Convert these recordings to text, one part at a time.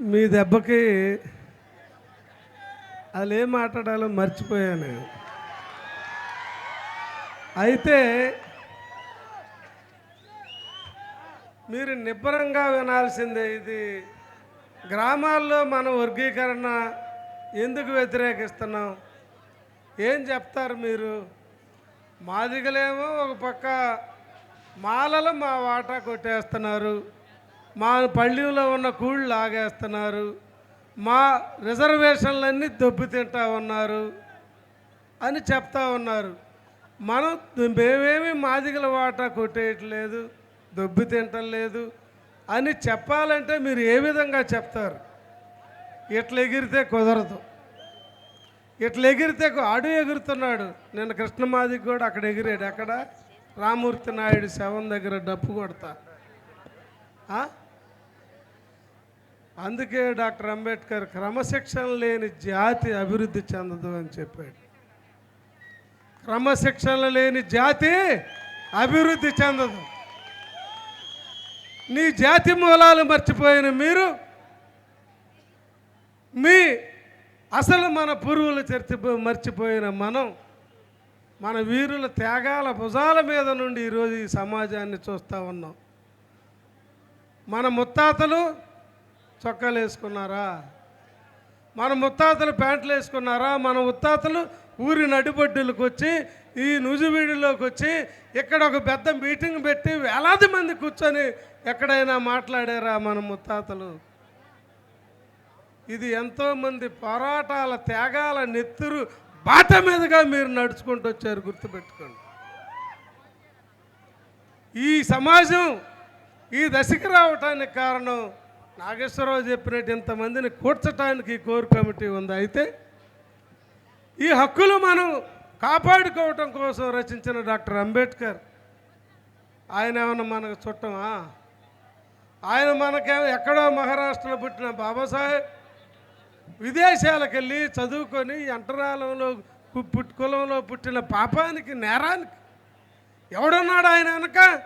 మీ దెబ్బకి అసలు ఏం మాట్లాడాలో మర్చిపోయాను. అయితే మీరు నిబ్బరంగా వినాల్సిందే ఇది. గ్రామాల్లో మన వర్గీకరణ ఎందుకు వ్యతిరేకిస్తున్నాం? ఏం చెప్తారు మీరు? మాదిగలేమో ఒక పక్క మాలలు మా వాటా కొట్టేస్తున్నారు. మా పళ్ళెంలో ఉన్న కూళ్ళు లాగేస్తున్నారు. మా రిజర్వేషన్లన్నీ దెబ్బతింటా ఉన్నారు అని చెప్తా ఉన్నారు. మనం మేమేమి మాదిగల వాటా కొట్టేయట్లేదు దొబ్బి తింటలేదు అని చెప్పాలంటే మీరు ఏ విధంగా చెప్తారు? ఇట్లా ఎగిరితే కుదరదు. ఇట్లా ఎగిరితే ఆడు ఎగురుతున్నాడు. నేను కృష్ణమాదికి కూడా అక్కడ ఎగిరాడు. అక్కడ రామూర్తి నాయుడు శవం దగ్గర డప్పు కొడతా. అందుకే డాక్టర్ అంబేద్కర్ క్రమశిక్షణ లేని జాతి అభివృద్ధి చెందదు అని చెప్పాడు. క్రమశిక్షణ లేని జాతి అభివృద్ధి చెందదు. నీ జాతి మూలాలు మర్చిపోయిన మీరు మీ అసలు మన పూర్వులు చర్చి మర్చిపోయిన మనం మన వీరుల త్యాగాల భుజాల మీద నుండి ఈరోజు ఈ సమాజాన్ని చూస్తూ ఉన్నాం. మన ముత్తాతలు చొక్కాలు వేసుకున్నారా? మన ముత్తాతలు ప్యాంట్లు వేసుకున్నారా? మన ముత్తాతలు ఊరి నడిబొడ్డులకు వచ్చి ఈ నుజువీడిలోకి వచ్చి ఇక్కడ ఒక పెద్ద మీటింగ్ పెట్టి వేలాది మంది కూర్చొని ఎక్కడైనా మాట్లాడారా మన ముత్తాతలు? ఇది ఎంతోమంది పోరాటాల త్యాగాల నెత్తురు బాట మీదుగా మీరు నడుచుకుంటూ వచ్చారు గుర్తుపెట్టుకోండి. ఈ సమాజం ఈ దశకి రావటానికి కారణం నాగేశ్వరరావు చెప్పినట్టు ఇంతమందిని కూర్చటానికి కోర్ కమిటీ ఉంది. అయితే ఈ హక్కులు మనం కాపాడుకోవటం కోసం రచించిన డాక్టర్ అంబేద్కర్ ఆయన ఏమన్నా మనకు చుట్టమా? ఆయన మనకేమో ఎక్కడో మహారాష్ట్రలో పుట్టిన బాబాసాహెబ్ విదేశాలకు వెళ్ళి చదువుకొని అంటరాలంలో కు- పుట్ కులంలో పుట్టిన పాపానికి నేరానికి ఎవడున్నాడు ఆయన వెనక?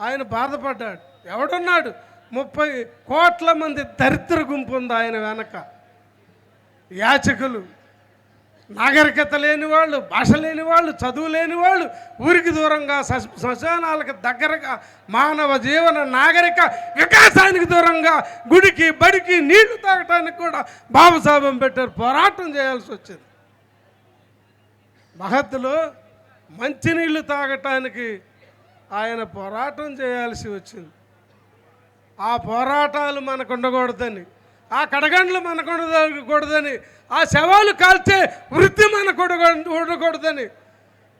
ఆయన బాధపడ్డాడు. ఎవడున్నాడు? ముప్పై కోట్ల మంది దరిద్ర గుంపు ఉంది ఆయన వెనక. యాచకులు నాగరికత లేని వాళ్ళు భాష లేని వాళ్ళు చదువు లేని వాళ్ళు ఊరికి దూరంగా శ్మశానాలకు దగ్గరగా మానవ జీవన నాగరిక వికాసానికి దూరంగా గుడికి బడికి నీళ్ళు తాగటానికి కూడా బాబుసాబం పెట్టారు. పోరాటం చేయాల్సి వచ్చింది. మహత్తులో మంచినీళ్ళు తాగటానికి ఆయన పోరాటం చేయాల్సి వచ్చింది. ఆ పోరాటాలు మనకు ఉండకూడదని ఆ కడగండ్లు మనకు ఉండకూడదని ఆ శవాలు కాల్చే వృత్తి మనకు ఉండకూడదని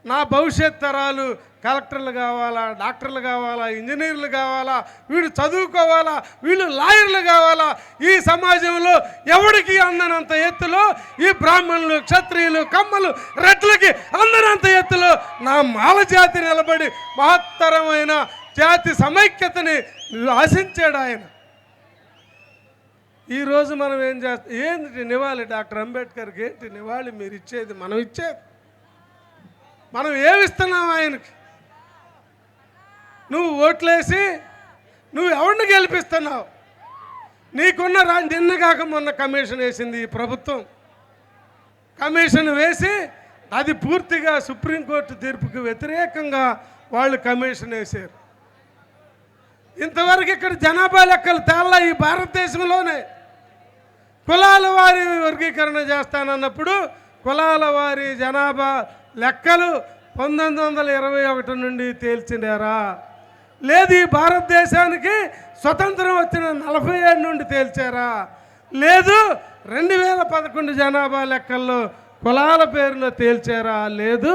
నా భవిష్యత్ తరాలు కలెక్టర్లు కావాలా డాక్టర్లు కావాలా ఇంజనీర్లు కావాలా వీళ్ళు చదువుకోవాలా వీళ్ళు లాయర్లు కావాలా ఈ సమాజంలో ఎవడికి అందనంత ఎత్తులో ఈ బ్రాహ్మణులు క్షత్రియులు కమ్మలు రెట్లకి అందనంత ఎత్తులో నా మాల జాతి నిలబడి మహత్తరమైన జాతి సమైక్యతని ఆశించాడు ఆయన. ఈరోజు మనం ఏం చేస్తాం ఏంటి నివాళి డాక్టర్ అంబేద్కర్కి? ఏంటి నివాళి మీరు ఇచ్చేది? మనం ఇచ్చేది. మనం ఏమిస్తున్నాం ఆయనకి? నువ్వు ఓట్లేసి నువ్వు ఎవరిని గెలిపిస్తున్నావు? నీకున్న రా నిన్న కాక మొన్న కమిషన్ వేసింది ఈ ప్రభుత్వం. కమిషన్ వేసి అది పూర్తిగా సుప్రీంకోర్టు తీర్పుకి వ్యతిరేకంగా వాళ్ళు కమిషన్ వేశారు. ఇంతవరకు ఇక్కడ జనాభా లెక్కలు తేళ్ళ ఈ భారతదేశంలోనే. కులాల వారి వర్గీకరణ చేస్తానన్నప్పుడు కులాల వారి జనాభా లెక్కలు పంతొమ్మిది వందల ఇరవై ఒకటి నుండి తేల్చినారా? లేదు ఈ భారతదేశానికి స్వతంత్రం వచ్చిన నలభై ఏడు నుండి తేల్చారా? లేదు రెండు వేల పదకొండు జనాభా లెక్కల్లో కులాల పేరులో తేల్చారా? లేదు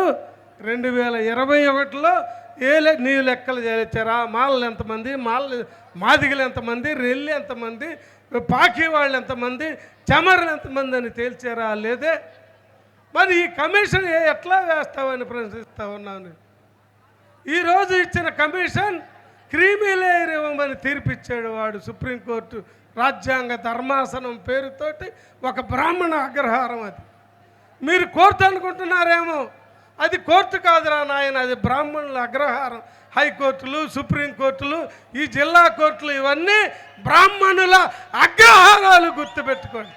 రెండు వేల ఇరవై ఒకటిలో ఏ లె నీ లెక్కలు చేర్చారా? మాలలు ఎంతమంది? మాల మాదిగలు ఎంతమంది? రెల్లి ఎంతమంది? పాకి వాళ్ళు ఎంతమంది? చెమరలు ఎంతమంది అని తేల్చారా లేదే? మరి ఈ కమిషన్ ఏ- ఎట్లా వేస్తావని ప్రశ్నిస్తా ఉన్నాను ఈరోజు ఇచ్చిన కమిషన్ క్రీమీ లేయర్ ఇవ్వమని తీర్పిచ్చాడు వాడు సుప్రీంకోర్టు రాజ్యాంగ ధర్మాసనం పేరుతోటి ఒక బ్రాహ్మణ అగ్రహారం అది. మీరు కోర్టు అనుకుంటున్నారేమో? అది కోర్టు కాదురా నాయన అది బ్రాహ్మణుల అగ్రహారం. హైకోర్టులు సుప్రీంకోర్టులు ఈ జిల్లా కోర్టులు ఇవన్నీ బ్రాహ్మణుల అగ్రహారాలు గుర్తుపెట్టుకోండి.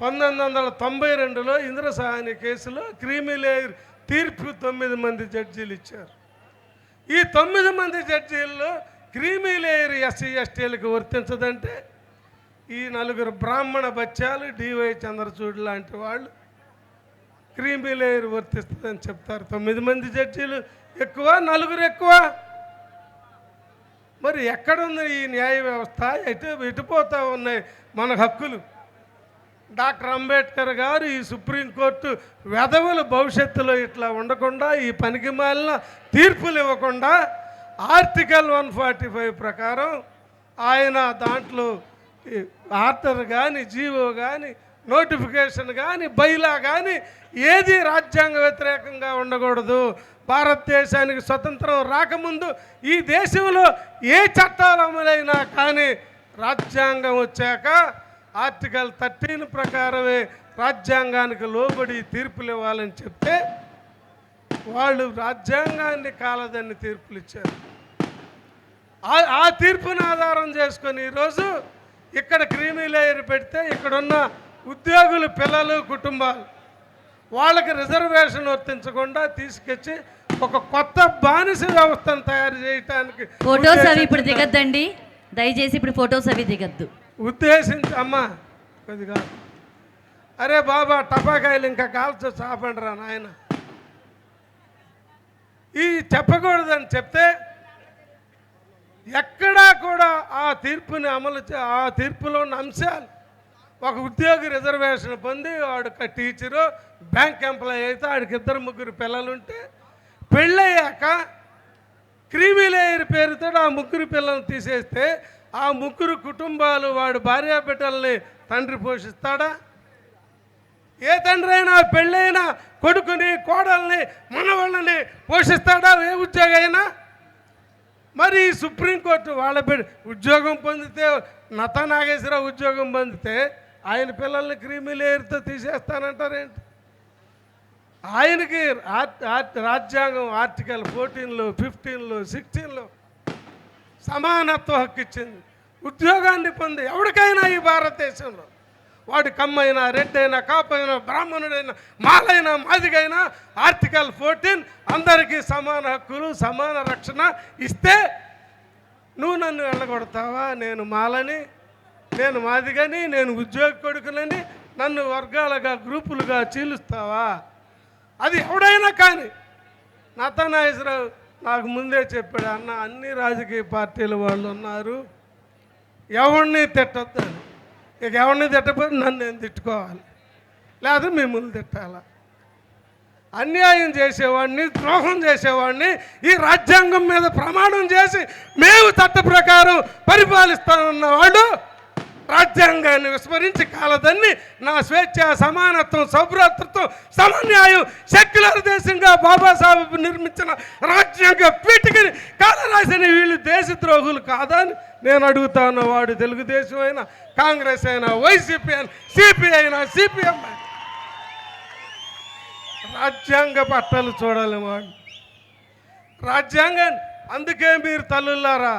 పంతొమ్మిది వందల తొంభై రెండులో ఇంద్రసాని కేసులో క్రీమిలేయర్ తీర్పు తొమ్మిది మంది జడ్జీలు ఇచ్చారు. ఈ తొమ్మిది మంది జడ్జీల్లో క్రీమిలేయర్ ఎస్సీ ఎస్టీలకు వర్తించదంటే ఈ నలుగురు బ్రాహ్మణ బచ్చాలు డివై చంద్రచూడ్ లాంటి వాళ్ళు క్రీమ్ లేయర్ వర్తిస్తుందని చెప్తారు. తొమ్మిది మంది జడ్జీలు ఎక్కువ నలుగురు ఎక్కువ. మరి ఎక్కడుంది ఈ న్యాయ వ్యవస్థ? ఎటు ఎటుపోతూ ఉన్నాయి మన హక్కులు? డాక్టర్ అంబేద్కర్ గారు ఈ సుప్రీంకోర్టు వెధవుల భవిష్యత్తులో ఇట్లా ఉండకుండా ఈ పనికి మాలిన తీర్పులు ఇవ్వకుండా ఆర్టికల్ వన్ ఫార్టీ ఫైవ్ ప్రకారం ఆయన దాంట్లో ఆర్థర్ కానీ జీవో కానీ నోటిఫికేషన్ కానీ బైలా కానీ ఏది రాజ్యాంగ వ్యతిరేకంగా ఉండకూడదు. భారతదేశానికి స్వతంత్రం రాకముందు ఈ దేశంలో ఏ చట్టాలు అమలైనా కానీ రాజ్యాంగం వచ్చాక ఆర్టికల్ థర్టీన్ ప్రకారమే రాజ్యాంగానికి లోబడి తీర్పులు ఇవ్వాలని చెప్తే వాళ్ళు రాజ్యాంగాన్ని కాలదని తీర్పులు ఇచ్చారు. ఆ- ఆ తీర్పును ఆధారం చేసుకొని ఈరోజు ఇక్కడ క్రీమీ లేయర్ పెడితే ఇక్కడున్న ఉద్యోగులు పిల్లలు కుటుంబాలు వాళ్ళకి రిజర్వేషన్ వర్తించకుండా తీసుకొచ్చి ఒక కొత్త బానిస వ్యవస్థను తయారు చేయటానికి ఫొటోస్ అవి ఇప్పుడు దిగద్దండి. దయచేసి ఇప్పుడు ఫొటోస్ అవి దిగద్దు. ఉద్దేశించి అమ్మా కొద్దిగా. అరే బాబా టపాకాయలు ఇంకా కాల్చో చాపండిరా నాయన. ఈ చెప్పకూడదని చెప్తే ఎక్కడా కూడా ఆ తీర్పుని అమలు ఆ తీర్పులో ఉన్న అంశాలు ఒక ఉద్యోగి రిజర్వేషన్ పొంది వాడు ఒక టీచరు బ్యాంక్ ఎంప్లాయీ అయితే వాడికి ఇద్దరు ముగ్గురు పిల్లలుంటే పెళ్ళయ్యాక క్రీమీ లేయర్ పేరుతో ఆ ముగ్గురు పిల్లల్ని తీసేస్తే ఆ ముగ్గురు కుటుంబాలు వాడు భార్యా బిడ్డల్ని తండ్రి పోషిస్తాడా? ఏ తండ్రి అయినా పెళ్ళైనా కొడుకుని కోడల్ని మనవాళ్ళని పోషిస్తాడా? ఏ ఉద్యోగం అయినా? మరి ఈ సుప్రీంకోర్టు వాళ్ళ బిడ్డ ఉద్యోగం పొందితే నత నాగేశ్వరరావు ఉద్యోగం పొందితే ఆయన పిల్లల్ని క్రీమీ లేయర్తో తీసేస్తానంటారేంటి? ఆయనకి రాజ్యాంగం ఆర్టికల్ ఫోర్టీన్లో ఫిఫ్టీన్లో సిక్స్టీన్లో సమానత్వ హక్కు ఇచ్చింది. ఉద్యోగాన్ని పొంది ఎవరికైనా ఈ భారతదేశంలో వాడు కమ్మైనా రెడ్డైనా కాపైనా బ్రాహ్మణుడైనా మాలైనా మాదిగైనా ఆర్టికల్ ఫోర్టీన్ అందరికీ సమాన హక్కులు సమాన రక్షణ ఇస్తే నువ్వు నన్ను వెళ్ళగొడతావా నేను మాలని నేను మాదిగని నేను ఉద్యోగ కొడుకునని నన్ను వర్గాలుగా గ్రూపులుగా చీలుస్తావా? అది ఎవడైనా కానీ. నతనాయసరావు నాకు ముందే చెప్పాడు అన్న అన్ని రాజకీయ పార్టీల వాళ్ళు ఉన్నారు. ఎవరిని తిట్టొద్దని ఇక ఎవరిని తిట్టకపోతే నన్ను నేను తిట్టుకోవాలి? లేదా మిమ్మల్ని తిట్టాలా? అన్యాయం చేసేవాడిని ద్రోహం చేసేవాడిని ఈ రాజ్యాంగం మీద ప్రమాణం చేసి మేము చట్ట ప్రకారం పరిపాలిస్తానన్న వాడు రాజ్యాంగాన్ని విస్మరించి కాలదన్ని నా స్వేచ్ఛ సమానత్వం సౌభ్రాతృత్వం సమన్యాయం సెక్యులర్ దేశంగా బాబాసాహెబ్ నిర్మించిన రాజ్యాంగ పీఠికని కాలరాసిన వీళ్ళు దేశద్రోహులు కాదని నేను అడుగుతాను వాడు తెలుగుదేశం అయినా కాంగ్రెస్ అయినా వైసీపీ అయినా సిపిఐ అయినా సిపిఎం రాజ్యాంగ పట్టాలు చూడాలి వాడు. రాజ్యాంగం అందుకే మీరు తల్లులారా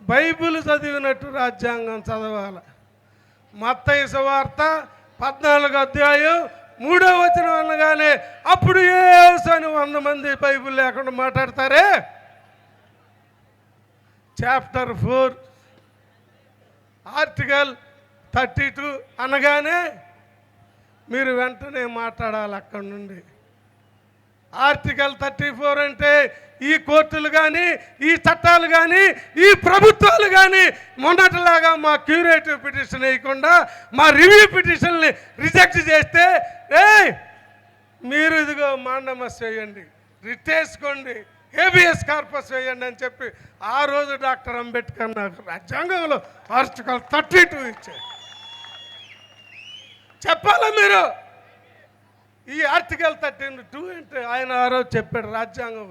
బైబిల్ చదివినట్టు రాజ్యాంగం చదవాలి. మత్తయి సువార్త పద్నాలుగు అధ్యాయం మూడో వచనం అనగానే అప్పుడు ఏసని వంద మంది బైబిల్ లేకుండా మాట్లాడతారే? Chapter four article thirty two అనగానే మీరు వెంటనే మాట్లాడాలి అక్కడి నుండి. ఆర్టికల్ థర్టీ ఫోర్ అంటే ఈ కోర్టులు కానీ ఈ చట్టాలు కానీ ఈ ప్రభుత్వాలు కానీ మొన్నటిలాగా మా క్యూరేటివ్ పిటిషన్ వేయకుండా మా రివ్యూ పిటిషన్ని రిజెక్ట్ చేస్తే ఏ మీరు ఇదిగో మాండమస్ వేయండి రిట్ వేసుకోండి ఏబిఎస్ కార్పస్ వేయండి అని చెప్పి ఆ రోజు డాక్టర్ అంబేద్కర్ నాకు రాజ్యాంగంలో ఆర్టికల్ థర్టీ టూ ఇచ్చారు. చెప్పాలా మీరు? ఈ ఆర్టికల్ థర్టీ టూ అంటే ఆయన ఆ చెప్పాడు రాజ్యాంగం.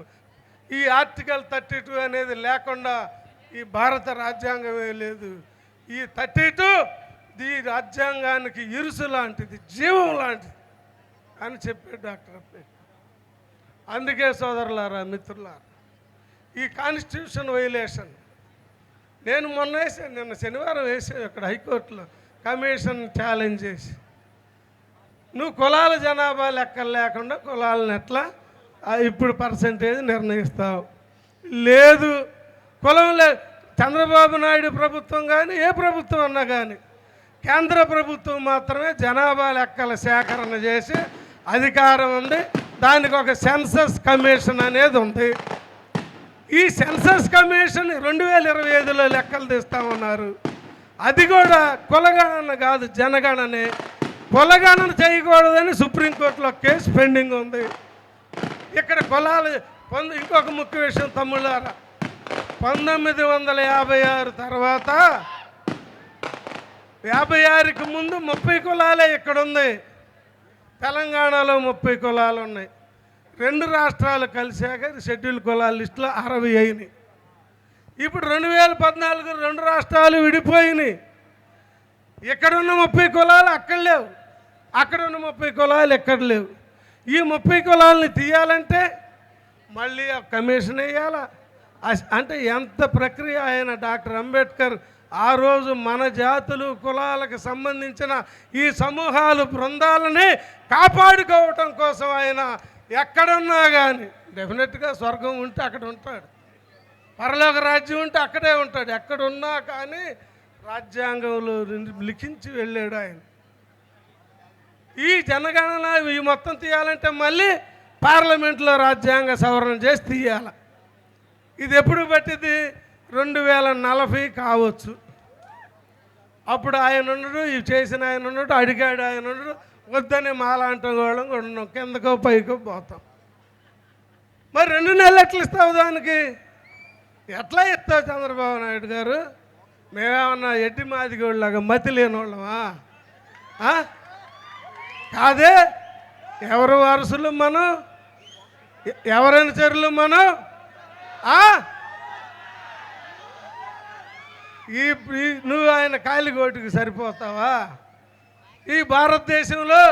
ఈ ఆర్టికల్ థర్టీ టూ అనేది లేకుండా ఈ భారత రాజ్యాంగమే లేదు. ఈ థర్టీ టూ ఈ రాజ్యాంగానికి ఇరుసు లాంటిది జీవం లాంటిది అని చెప్పాడు డాక్టర్ అంబేద్కర్ అందుకే సోదరులారా మిత్రులారా ఈ కాన్స్టిట్యూషన్ వైలేషన్. నేను మొన్న వేసాను నిన్న శనివారం వేసాను ఇక్కడ హైకోర్టులో కమిషన్ ఛాలెంజ్ చేసి. నువ్వు కులాల జనాభా లెక్కలు లేకుండా కులాలను ఎట్లా? ఇప్పుడు పర్సంటేజ్ నిర్ణయిస్తావు. లేదు కులం లే చంద్రబాబు నాయుడు ప్రభుత్వం కానీ ఏ ప్రభుత్వం అన్నా కానీ కేంద్ర ప్రభుత్వం మాత్రమే జనాభా లెక్కల సేకరణ చేసి అధికారం ఉంది. దానికి ఒక సెన్సస్ కమిషన్ అనేది ఉంది. ఈ సెన్సస్ కమిషన్ రెండు వేల ఇరవై ఐదులో లెక్కలు తీస్తామన్నారు అది కూడా కులగణన కాదు జనగణనే. కులగణన చేయకూడదని సుప్రీంకోర్టులో కేసు పెండింగ్ ఉంది. ఇక్కడ కులాలు పొంద ఇంకొక ముఖ్య విషయం తమ్ముళ్ళారా. పంతొమ్మిది వందల యాభై ఆరు తర్వాత యాభై ఆరుకి ముందు ముప్పై కులాలే ఇక్కడ ఉంది తెలంగాణలో ముప్పై కులాలు ఉన్నాయి. రెండు రాష్ట్రాలు కలిసాక షెడ్యూల్ కులాల లిస్టులో అరవై అయినాయి. ఇప్పుడు రెండు వేల పద్నాలుగు రెండు రాష్ట్రాలు విడిపోయినాయి. ఇక్కడున్న ముప్పై కులాలు అక్కడ లేవు. అక్కడ ఉన్న ముప్పై కులాలు ఎక్కడ లేవు. ఈ ముప్పై కులాలని తీయాలంటే మళ్ళీ కమిషన్ వేయాలా? అంటే ఎంత ప్రక్రియ ఆయన డాక్టర్ అంబేద్కర్ ఆ రోజు మన జాతులు కులాలకు సంబంధించిన ఈ సమూహాలు బృందాలని కాపాడుకోవటం కోసం ఆయన ఎక్కడున్నా కానీ డెఫినెట్గా స్వర్గం ఉంటే అక్కడ ఉంటాడు. పరలోక రాజ్యం ఉంటే అక్కడే ఉంటాడు. ఎక్కడున్నా కానీ రాజ్యాంగంలో లిఖించి వెళ్ళాడు ఆయన. ఈ జనగణన ఈ మొత్తం తీయాలంటే మళ్ళీ పార్లమెంట్లో రాజ్యాంగ సవరణ చేసి తీయాల. ఇది ఎప్పుడు పట్టింది రెండు వేల నలభై కావచ్చు. అప్పుడు ఆయన ఉండడు ఇవి చేసిన ఆయన ఉండడు అడిగాడు ఆయన ఉండడు వద్దని మాలాంటి వాళ్ళం ఉండడం కిందకో పైకో పోతాం. మరి రెండు నెలలు ఎట్లా ఇస్తావు దానికి? ఎట్లా ఇస్తావు చంద్రబాబు నాయుడు గారు? మేమేమన్నా ఎట్టి మాదిగోళ్ళగా మతి లేని వాళ్ళమా కాదే ఎవరు వారసులు మనం? ఎవరైనా చర్యలు మనం? ఈ నువ్వు ఆయన కాలిగోటికి సరిపోతావా? ఈ భారతదేశంలో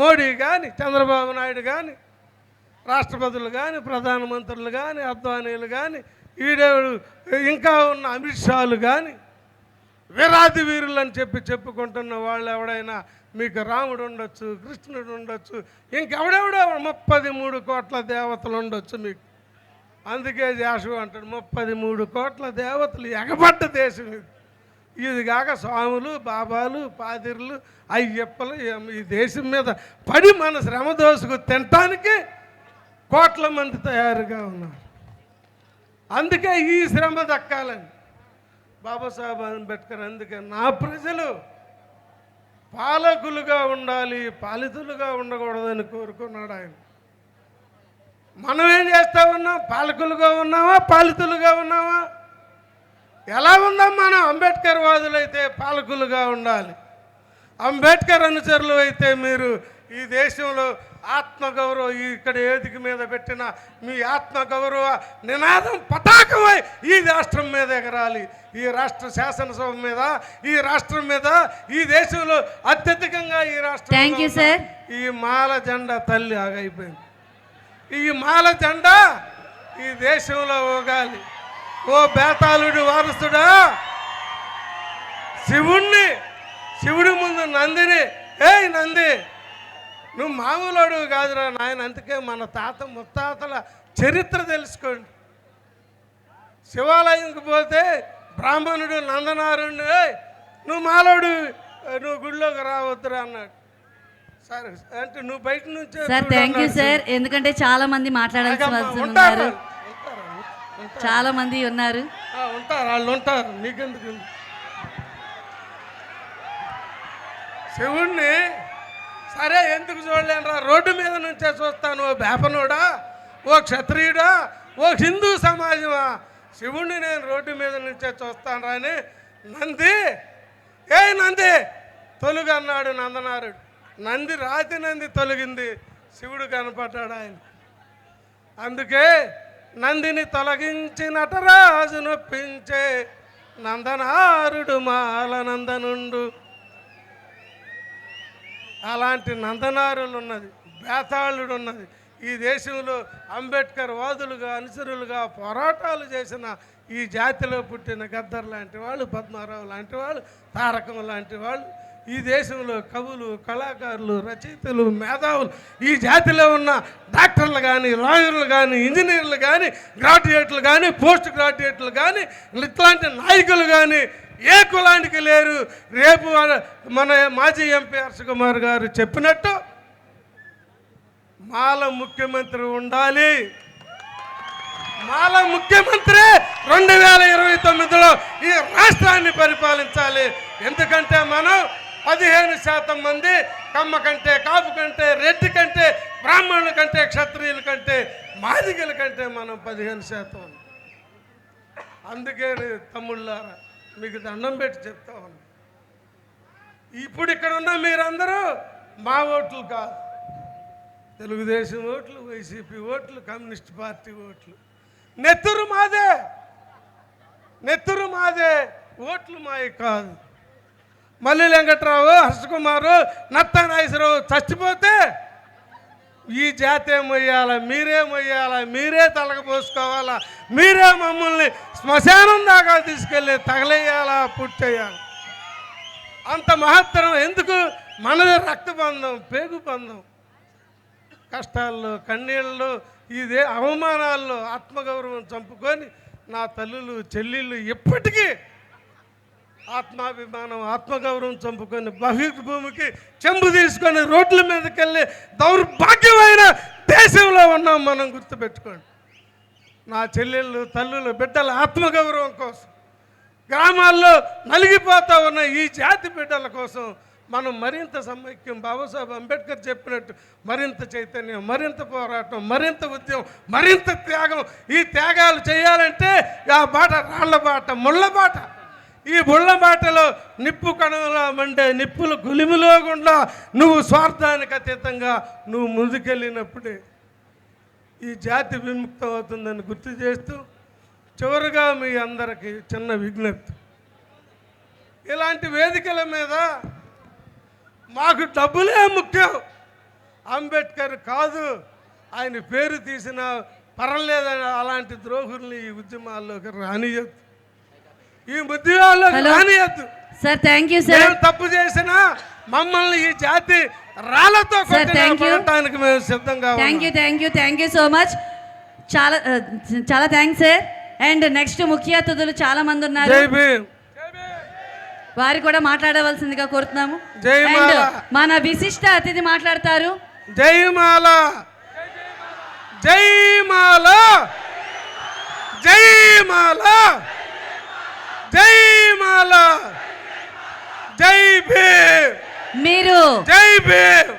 మోడీ కానీ చంద్రబాబు నాయుడు కానీ రాష్ట్రపతులు కానీ ప్రధానమంత్రులు కానీ అద్వానీలు కానీ ఈడేవుడు ఇంకా ఉన్న అమిత్ షాలు కానీ వీరాది వీరులు అని చెప్పి చెప్పుకుంటున్న వాళ్ళు ఎవడైనా మీకు రాముడు ఉండొచ్చు కృష్ణుడు ఉండొచ్చు ఇంకెవడెవడో ముప్పది మూడు కోట్ల దేవతలు ఉండొచ్చు మీకు. అందుకే జాషు అంటాడు ముప్పది మూడు కోట్ల దేవతలు ఎగబడ్డ దేశం ఇది. ఇది కాక స్వాములు బాబాలు పాదిర్లు అయ్యప్పలు ఈ- ఈ దేశం మీద పడి మన శ్రమ దోసుకు తినటానికి కోట్ల మంది తయారుగా ఉన్నారు. అందుకే ఈ శ్రమ దక్కాలని. బాబాసాహెబ్ అంబేద్కర్ అందుకే నా ప్రజలు పాలకులుగా ఉండాలి పాలితులుగా ఉండకూడదని కోరుకున్నాడు ఆయన. మనం ఏం చేస్తా ఉన్నాం? పాలకులుగా ఉన్నామా పాలితులుగా ఉన్నామా ఎలా ఉందాం మనం అంబేద్కర్ వాదులైతే పాలకులుగా ఉండాలి. అంబేద్కర్ అనుచరులు అయితే మీరు ఈ దేశంలో ఆత్మగౌరవ ఇక్కడ ఏదిక మీద పెట్టిన మీ ఆత్మగౌరవ నినాదం పతాకమై ఈ రాష్ట్రం మీద ఎగరాలి. ఈ రాష్ట్ర శాసనసభ మీద ఈ రాష్ట్రం మీద ఈ దేశంలో అత్యధికంగా ఈ రాష్ట్రం. ఈ మాల జెండా తల్లి ఆగైపోయింది. ఈ మాల జెండా ఈ దేశంలో ఊగాలి. ఓ బేతాళుడి వారసుడా శివుణ్ణి శివుడి ముందు నందిని ఏయ్ నంది! నువ్వు మామూలుడు కాదురా నాయన అందుకే మన తాత ముత్తాతల చరిత్ర తెలుసుకోండి. శివాలయంకి పోతే బ్రాహ్మణుడు నందనారుణ్ణి "ఏయ్, నువ్వు మాలోడు నువ్వు గుడిలోకి రావద్దురా అన్నాడు. సరే అంటే నువ్వు బయట నుంచే సార్ థ్యాంక్ యూ. సార్ ఎందుకంటే చాలా మంది మాట్లాడాల్సి ఉన్నారు. చాలా మంది ఉన్నారు. ఉంటారు వాళ్ళు ఉంటారు. నీకెందుకు? శివుణ్ణి సరే ఎందుకు చూడలేనురా? రోడ్డు మీద నుంచే చూస్తాను. ఓ బేపనుడా? ఓ క్షత్రియుడా? ఓ హిందూ సమాజమా? శివుణ్ణి నేను రోడ్డు మీద నుంచే చూస్తాను అని నంది ఏ నంది? తొలుగు అన్నాడు నందనారుడు. నంది రాతి నంది తొలగింది. శివుడు కనపడ్డాడు ఆయన. అందుకే నందిని తొలగించి నటరాజు నొప్పించే నందనారుడు మాల నందనుండు. అలాంటి నందనారులు ఉన్నది బేతాళుడు ఉన్నది ఈ దేశంలో అంబేద్కర్ వాదులుగా అనుసరులుగా పోరాటాలు చేసిన ఈ జాతిలో పుట్టిన గద్దర్ లాంటి వాళ్ళు పద్మారావు లాంటి వాళ్ళు తారకం లాంటి వాళ్ళు ఈ దేశంలో కవులు కళాకారులు రచయితలు మేధావులు ఈ జాతిలో ఉన్న డాక్టర్లు కానీ లాయర్లు కానీ ఇంజనీర్లు కానీ గ్రాడ్యుయేట్లు కానీ పోస్ట్ గ్రాడ్యుయేట్లు కానీ ఇట్లాంటి నాయకులు కానీ ఏ కులానికి లేరు. రేపు మన మాజీ ఎంపీ హర్షకుమార్ గారు చెప్పినట్టు మాల ముఖ్యమంత్రి ఉండాలి. మాల ముఖ్యమంత్రి రెండు వేల ఇరవై తొమ్మిదిలో ఈ రాష్ట్రాన్ని పరిపాలించాలి. ఎందుకంటే మనం పదిహేను శాతం మంది కమ్మ కంటే కాపు కంటే రెడ్డి కంటే బ్రాహ్మణుల కంటే క్షత్రియుల కంటే మాదిగల కంటే మనం పదిహేను శాతం. అందుకే తమ్ముళ్ళారా మీకు దండం పెట్టి చెప్తా ఉన్నా. ఇప్పుడు ఇక్కడ ఉన్న మీరందరూ మా ఓట్లు కాదు. తెలుగుదేశం ఓట్లు వైసీపీ ఓట్లు కమ్యూనిస్ట్ పార్టీ ఓట్లు. నెత్తురు మాదే. నెత్తురు మాదే. ఓట్లు మావి కాదు. మల్లి వెంకట్రావు హర్షకుమారు నత్త నాగేశ్వరరావు చచ్చిపోతే ఈ జాతే మొయ్యాల మీరే మొయ్యాల మీరే తలకపోసుకోవాలా మీరే మమ్మల్ని శ్మశానం దాకా తీసుకెళ్ళి తగలేయాలా పుట్టేయాలి అంత మహత్తరం ఎందుకు? మనది రక్తబంధం పేగు బంధం కష్టాల్లో కన్నీళ్ళలో ఇదే అవమానాల్లో ఆత్మగౌరవం చంపుకొని నా తల్లులు చెల్లెళ్ళు ఎప్పటికీ ఆత్మాభిమానం ఆత్మగౌరవం చంపుకొని బహిర్భూమికి చెంబు తీసుకొని రోడ్ల మీదకి వెళ్ళి దౌర్భాగ్యమైన దేశంలో ఉన్నాం మనం గుర్తుపెట్టుకోండి. నా చెల్లెళ్ళు తల్లులు బిడ్డల ఆత్మగౌరవం కోసం గ్రామాల్లో నలిగిపోతా ఉన్న ఈ జాతి బిడ్డల కోసం మనం మరింత సమైక్యం బాబాసాహెబ్ అంబేద్కర్ చెప్పినట్టు మరింత చైతన్యం మరింత పోరాటం మరింత ఉద్యమం మరింత త్యాగం. ఈ త్యాగాలు చేయాలంటే ఆ బాట రాళ్ళ బాట ముళ్ళ బాట. ఈ బుళ్ళ బాటలో నిప్పు కణంలో మండే నిప్పులు గులిమిలో గుండా నువ్వు స్వార్థానికి అతీతంగా నువ్వు ముందుకెళ్ళినప్పుడే ఈ జాతి విముక్తం అవుతుందని గుర్తు చేస్తూ చివరిగా మీ అందరికీ చిన్న విజ్ఞప్తి. ఇలాంటి వేదికల మీద మాకు డబ్బులే ముఖ్యం. అంబేద్కర్ కాదు ఆయన పేరు తీసిన పర్వాలేదని అలాంటి ద్రోహుల్ని ఈ ఉద్యమాల్లోకి రానియొద్దు. ఈ హలో. రానియద్దు సార్ థ్యాంక్ యూ సార్ తప్పు చేసినా మమ్మల్ని ఈ జాతి రాళ్ళతో. కొట్టడానికి మేము సిద్ధంగా. Thank you thank you thank you so much చాలా ఆ, చాలా థ్యాంక్స్ సార్ అండ్ నెక్స్ట్ ముఖ్య అతిథులు చాలా మంది ఉన్నారు. వారు కూడా మాట్లాడవలసిందిగా కోరుతున్నాము. జై అండ్ మాల. మన విశిష్ట అతిథి మాట్లాడతారు. జయమాల జయమాల జయమాల జయమాల జై భీమ్. మీరు జై భీమ్.